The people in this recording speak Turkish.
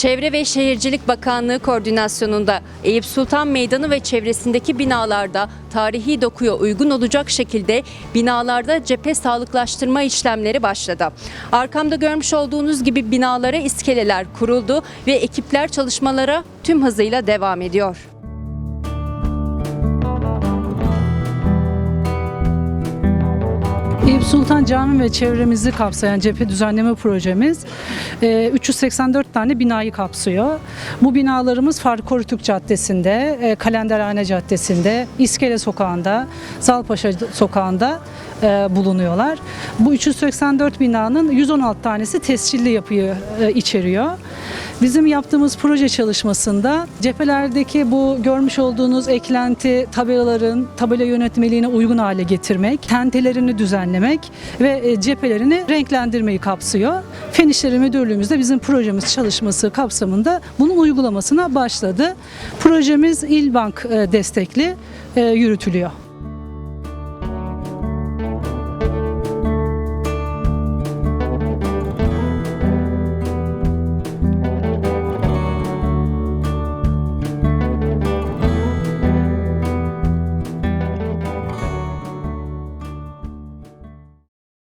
Çevre ve Şehircilik Bakanlığı koordinasyonunda Eyüp Sultan Meydanı ve çevresindeki binalarda tarihi dokuya uygun olacak şekilde binalarda cephe sağlıklaştırma işlemleri başladı. Arkamda görmüş olduğunuz gibi binalara iskeleler kuruldu ve ekipler çalışmalara tüm hızıyla devam ediyor. Eyüp Sultan Cami ve çevremizi kapsayan cephe düzenleme projemiz e, 384 tane binayı kapsıyor. Bu binalarımız Faruk Korutürk Caddesi'nde, e, Kalenderhane Caddesi'nde, İskele Sokağı'nda, Zalpaşa Sokağı'nda e, bulunuyorlar. Bu 384 binanın 116 tanesi tescilli yapıyı e, içeriyor. Bizim yaptığımız proje çalışmasında cephelerdeki bu görmüş olduğunuz eklenti tabelaların tabela yönetmeliğine uygun hale getirmek, tentelerini düzenlemek ve e, cephelerini renklendirmeyi kapsıyor. Fen İşleri Müdürlüğümüzde bizim projemiz çalışması kapsamında bunun uygulamasına başladı. Projemiz İlbank e, destekli e, yürütülüyor.